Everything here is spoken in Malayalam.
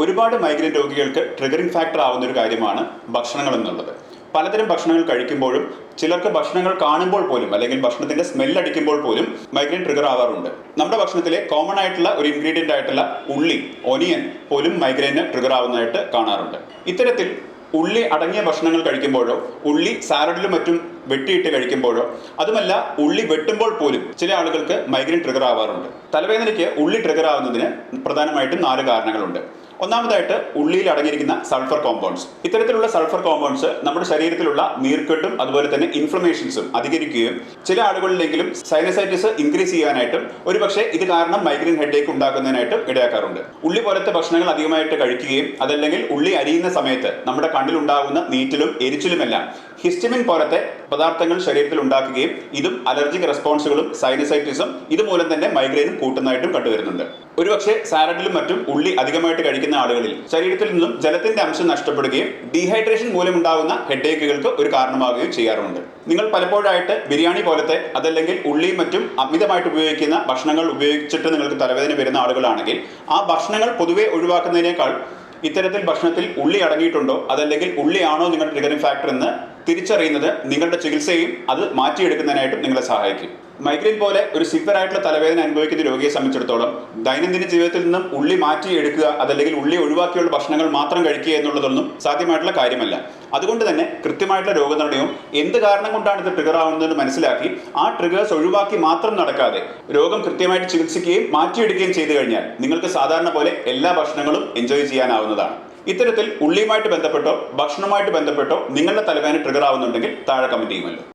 ഒരുപാട് മൈഗ്രൈൻ രോഗികൾക്ക് ട്രിഗറിംഗ് ഫാക്ടർ ആവുന്ന ഒരു കാര്യമാണ് ഭക്ഷണങ്ങൾ എന്നുള്ളത്. പലതരം ഭക്ഷണങ്ങൾ കഴിക്കുമ്പോഴും ചിലർക്ക് ഭക്ഷണങ്ങൾ കാണുമ്പോൾ പോലും അല്ലെങ്കിൽ ഭക്ഷണത്തിന്റെ സ്മെൽ അടിക്കുമ്പോൾ പോലും മൈഗ്രെയിൻ ട്രിഗർ ആവാറുണ്ട്. നമ്മുടെ ഭക്ഷണത്തിലെ കോമൺ ആയിട്ടുള്ള ഒരു ഇൻഗ്രീഡിയന്റ് ആയിട്ടുള്ള ഉള്ളി ഒനിയൻ പോലും മൈഗ്രെയിന് ട്രിഗർ ആവുന്നതായിട്ട് കാണാറുണ്ട്. ഇത്തരത്തിൽ ഉള്ളി അടങ്ങിയ ഭക്ഷണങ്ങൾ കഴിക്കുമ്പോഴോ ഉള്ളി സാലഡിലും മറ്റും വെട്ടിയിട്ട് കഴിക്കുമ്പോഴോ അതുമല്ല ഉള്ളി വെട്ടുമ്പോൾ പോലും ചില ആളുകൾക്ക് മൈഗ്രെയിൻ ട്രിഗർ ആവാറുണ്ട്. തലവേദനയ്ക്ക് ഉള്ളി ട്രിഗർ ആവുന്നതിന് പ്രധാനമായിട്ടും നാല് കാരണങ്ങളുണ്ട്. ഒന്നാമതായിട്ട് ഉള്ളിയിൽ അടങ്ങിയിരിക്കുന്ന സൾഫർ കോമ്പൗണ്ട്സ് ഇത്തരത്തിലുള്ള സൾഫർ കോമ്പൗണ്ട്സ് നമ്മുടെ ശരീരത്തിലുള്ള നീർക്കെട്ടും അതുപോലെ തന്നെ ഇൻഫ്ലമേഷൻസും അധികരിക്കുകയും ചില ആളുകളിലെങ്കിലും സൈനസൈറ്റിസ് ഇൻക്രീസ് ചെയ്യാനായിട്ടും ഒരുപക്ഷെ ഇത് കാരണം മൈഗ്രെയിൻ ഹെഡേക്ക് ഉണ്ടാക്കുന്നതിനായിട്ടും ഇടയാക്കാറുണ്ട്. ഉള്ളി പോലത്തെ ഭക്ഷണങ്ങൾ അധികമായിട്ട് കഴിക്കുകയും അതല്ലെങ്കിൽ ഉള്ളി അരിയുന്ന സമയത്ത് നമ്മുടെ കണ്ണിലുണ്ടാകുന്ന നീറ്റിലും എരിച്ചിലുമെല്ലാം ഹിസ്റ്റമിൻ പോലത്തെ പദാർത്ഥങ്ങൾ ശരീരത്തിൽ ഉണ്ടാക്കുകയും ഇതും അലർജിക് റെസ്പോൺസുകളും സൈനസൈറ്റിസും ഇതുമൂലം തന്നെ മൈഗ്രെയിനും കൂട്ടുന്നതായിട്ടും കണ്ടുവരുന്നുണ്ട്. ഒരുപക്ഷെ സാലഡിലും മറ്റും ഉള്ളി അധികമായിട്ട് കഴിക്കുന്ന ആളുകളിൽ ശരീരത്തിൽ നിന്നും ജലത്തിന്റെ അംശം നഷ്ടപ്പെടുകയും ഡീഹൈഡ്രേഷൻ മൂലമുണ്ടാകുന്ന ഹെഡേക്കുകൾക്ക് ഒരു കാരണമാവുകയും ചെയ്യാറുണ്ട് നിങ്ങൾ പലപ്പോഴായിട്ട് ബിരിയാണി പോലത്തെ അതല്ലെങ്കിൽ ഉള്ളിയും മറ്റും അമിതമായിട്ട് ഉപയോഗിക്കുന്ന ഭക്ഷണങ്ങൾ ഉപയോഗിച്ചിട്ട് നിങ്ങൾക്ക് തലവേദന വരുന്ന ആളുകളാണെങ്കിൽ ആ ഭക്ഷണങ്ങൾ പൊതുവെ ഒഴിവാക്കുന്നതിനേക്കാൾ ഇത്തരത്തിൽ ഭക്ഷണത്തിൽ ഉള്ളി അടങ്ങിയിട്ടുണ്ടോ? അതല്ലെങ്കിൽ ഉള്ളിയാണോ നിങ്ങളുടെ ട്രിഗറിംഗ് ഫാക്ടർ എന്ന് തിരിച്ചറിയുന്നത് നിങ്ങളുടെ ചികിത്സയും അത് മാറ്റിയെടുക്കുന്നതിനായിട്ടും നിങ്ങളെ സഹായിക്കും. മൈഗ്രെയിൻ പോലെ ഒരു സിവിയർ ആയിട്ടുള്ള തലവേദന അനുഭവിക്കുന്ന രോഗിയെ സംബന്ധിച്ചിടത്തോളം ദൈനംദിന ജീവിതത്തിൽ നിന്നും ഉള്ളി മാറ്റി എടുക്കുക അതല്ലെങ്കിൽ ഉള്ളി ഒഴിവാക്കിയുള്ള ഭക്ഷണങ്ങൾ മാത്രം കഴിക്കുക എന്നുള്ളതൊന്നും സാധ്യമായിട്ടുള്ള കാര്യമല്ല. അതുകൊണ്ട് തന്നെ കൃത്യമായിട്ടുള്ള രോഗനിർണയവും എന്ത് കാരണം കൊണ്ടാണ് ഇത് ട്രിഗർ ആവുന്നതെന്ന് മനസ്സിലാക്കി ആ ട്രിഗേഴ്സ് ഒഴിവാക്കി മാത്രം നടക്കാതെ രോഗം കൃത്യമായിട്ട് ചികിത്സിക്കുകയും മാറ്റിയെടുക്കുകയും ചെയ്തു കഴിഞ്ഞാൽ നിങ്ങൾക്ക് സാധാരണ പോലെ എല്ലാ ഭക്ഷണങ്ങളും എൻജോയ് ചെയ്യാനാവുന്നതാണ്. ഇത്തരത്തിൽ ഉള്ളിയുമായിട്ട് ബന്ധപ്പെട്ടോ ഭക്ഷണവുമായിട്ട് ബന്ധപ്പെട്ടോ നിങ്ങളുടെ തലവേദന ട്രിഗർ ആവുന്നുണ്ടെങ്കിൽ താഴെ കമന്റ് ചെയ്യുമല്ലോ.